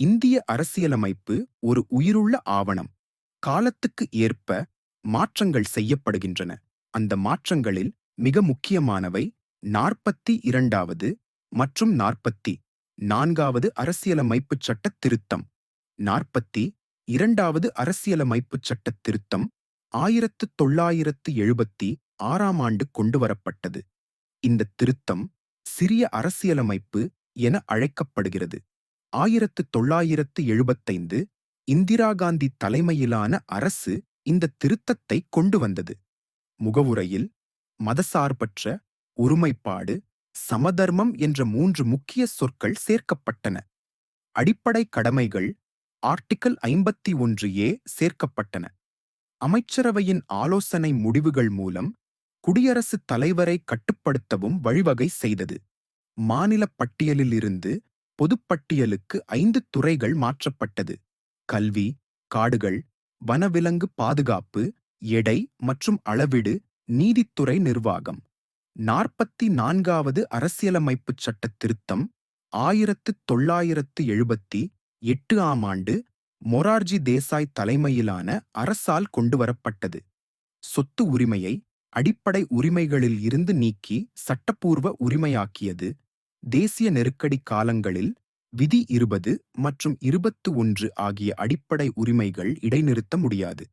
இந்திய அரசியலமைப்பு ஒரு உயிருள்ள ஆவணம். காலத்துக்கு ஏற்ப மாற்றங்கள் செய்யப்படுகின்றன. அந்த மாற்றங்களில் மிக முக்கியமானவை நாற்பத்தி இரண்டாவது மற்றும் நாற்பத்தி நான்காவது அரசியலமைப்புச் சட்ட திருத்தம். நாற்பத்தி இரண்டாவது அரசியலமைப்புச் சட்ட திருத்தம் ஆயிரத்து தொள்ளாயிரத்து எழுபத்தி ஆறாம் ஆண்டு கொண்டுவரப்பட்டது இந்த திருத்தம் சிறிய அரசியலமைப்பு என அழைக்கப்படுகிறது. ஆயிரத்து தொள்ளாயிரத்து எழுபத்தைந்து இந்திரா காந்தி தலைமையிலான அரசு இந்த திருத்தத்தை கொண்டு வந்தது. முகவுரையில் மதசார்பற்ற ஒருமைப்பாடு சமதர்மம் என்ற மூன்று முக்கிய சொற்கள் சேர்க்கப்பட்டன. அடிப்படை கடமைகள் ஆர்டிக்கல் ஐம்பத்தி ஒன்று ஏ சேர்க்கப்பட்டன. அமைச்சரவையின் ஆலோசனை முடிவுகள் மூலம் குடியரசுத் தலைவரை கட்டுப்படுத்தவும் வழிவகை செய்தது. மாநில பட்டியலிலிருந்து பொதுப்பட்டியலுக்கு ஐந்து துறைகள் மாற்றப்பட்டது. கல்வி காடுகள் வனவிலங்கு பாதுகாப்பு எடை மற்றும் அளவீடு நீதித்துறை நிர்வாகம். நாற்பத்தி நான்காவது அரசியலமைப்புச் சட்ட திருத்தம் ஆயிரத்து தொள்ளாயிரத்து எழுபத்தி எட்டு ஆம் ஆண்டு மொரார்ஜி தேசாய் தலைமையிலான அரசால் கொண்டுவரப்பட்டது. சொத்து உரிமையை அடிப்படை உரிமைகளில் இருந்து நீக்கி சட்டப்பூர்வ உரிமையாக்கியது. தேசிய நெருக்கடி காலங்களில் விதி இருபது மற்றும் இருபத்து ஒன்று ஆகிய அடிப்படை உரிமைகள் இடைநிறுத்த முடியாது.